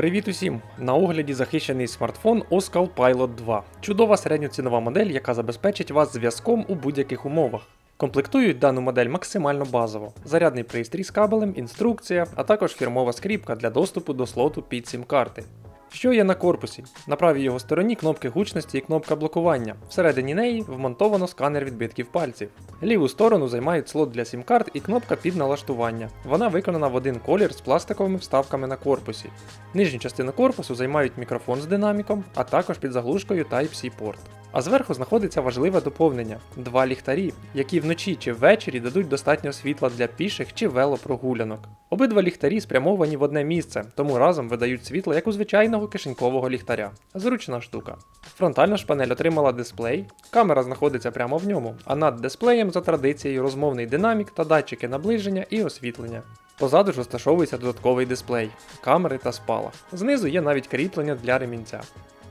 Привіт усім! На огляді захищений смартфон Oskal Pilot 2. Чудова середньоцінова модель, яка забезпечить вас зв'язком у будь-яких умовах. Комплектують дану модель максимально базово. Зарядний пристрій з кабелем, інструкція, а також фірмова скріпка для доступу до слоту під сім-карти. Що є на корпусі? На правій його стороні кнопки гучності і кнопка блокування. Всередині неї вмонтовано сканер відбитків пальців. Ліву сторону займають слот для сім-карт і кнопка під налаштування. Вона виконана в один колір з пластиковими вставками на корпусі. Нижню частину корпусу займають мікрофон з динаміком, а також під заглушкою Type-C порт. А зверху знаходиться важливе доповнення два ліхтарі, які вночі чи ввечері дадуть достатньо світла для піших чи велопрогулянок. Обидва ліхтарі спрямовані в одне місце, тому разом видають світло як у звичайного кишенькового ліхтаря. Зручна штука. Фронтальна ж панель отримала дисплей, камера знаходиться прямо в ньому, а над дисплеєм за традицією розмовний динамік та датчики наближення і освітлення. Позаду ж розташовується додатковий дисплей, камери та спалах. Знизу є навіть кріплення для ремінця.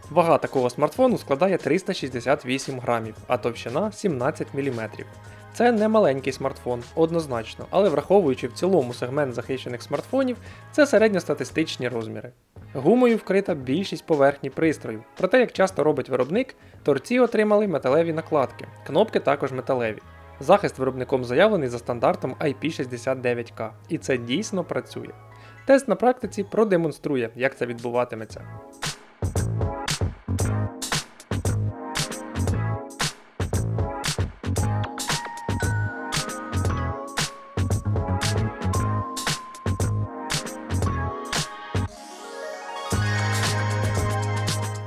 Вага такого смартфону складає 368 грамів, а товщина 17 мм. Це не маленький смартфон, однозначно, але враховуючи в цілому сегмент захищених смартфонів, це середньостатистичні розміри. Гумою вкрита більшість поверхні пристрою, проте, як часто робить виробник, торці отримали металеві накладки, кнопки також металеві. Захист виробником заявлений за стандартом IP69K, і це дійсно працює. Тест на практиці продемонструє, як це відбуватиметься.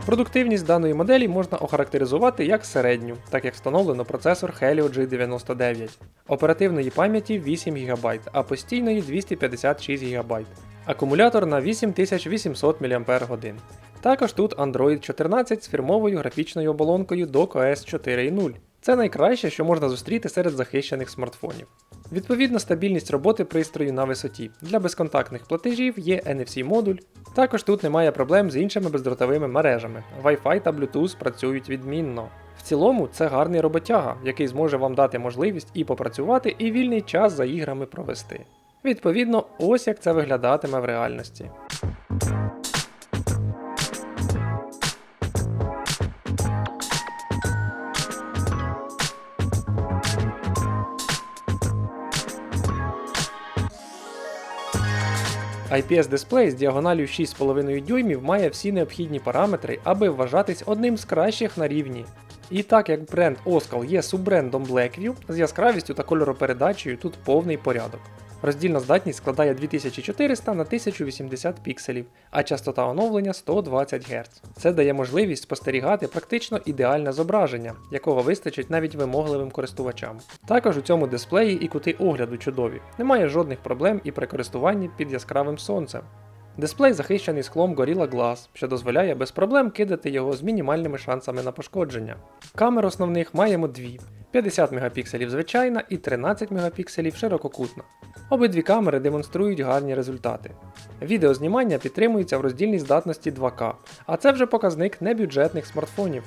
Продуктивність даної моделі можна охарактеризувати як середню, так як встановлено процесор Helio G99. Оперативної пам'яті 8 ГБ, а постійної 256 ГБ. Акумулятор на 8800 мАч. Також тут Android 14 з фірмовою графічною оболонкою до OS 4.0. Це найкраще, що можна зустріти серед захищених смартфонів. Відповідна стабільність роботи пристрою на висоті. Для безконтактних платежів є NFC модуль. Також тут немає проблем з іншими бездротовими мережами. Wi-Fi та Bluetooth працюють відмінно. В цілому це гарний роботяга, який зможе вам дати можливість і попрацювати, і вільний час за іграми провести. Відповідно, ось як це виглядатиме в реальності. IPS-дисплей з діагоналю 6,5 дюймів має всі необхідні параметри, аби вважатись одним з кращих на рівні. І так як бренд Oskal є суббрендом Blackview, з яскравістю та кольоропередачею тут повний порядок. Роздільна здатність складає 2400 на 1080 пікселів, а частота оновлення 120 Гц. Це дає можливість спостерігати практично ідеальне зображення, якого вистачить навіть вимогливим користувачам. Також у цьому дисплеї і кути огляду чудові, немає жодних проблем і при користуванні під яскравим сонцем. Дисплей захищений склом Gorilla Glass, що дозволяє без проблем кидати його з мінімальними шансами на пошкодження. Камер основних маємо дві: 50 Мп звичайна і 13 Мп ширококутна. Обидві камери демонструють гарні результати. Відеознімання підтримується в роздільній здатності 2К, а це вже показник небюджетних смартфонів.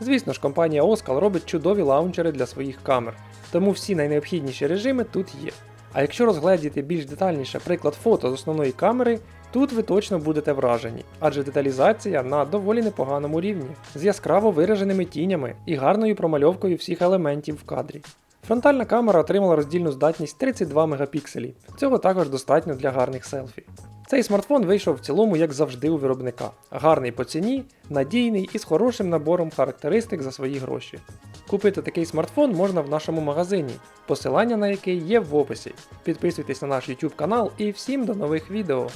Звісно ж, компанія Oskal робить чудові лаунчери для своїх камер, тому всі найнеобхідніші режими тут є. А якщо розгледіти більш детальніше приклад фото з основної камери, тут ви точно будете вражені, адже деталізація на доволі непоганому рівні, з яскраво вираженими тінями і гарною промальовкою всіх елементів в кадрі. Фронтальна камера отримала роздільну здатність 32 Мп. Цього також достатньо для гарних селфі. Цей смартфон вийшов в цілому, як завжди, у виробника. Гарний по ціні, надійний і з хорошим набором характеристик за свої гроші. Купити такий смартфон можна в нашому магазині, посилання на який є в описі. Підписуйтесь на наш YouTube канал і всім до нових відео!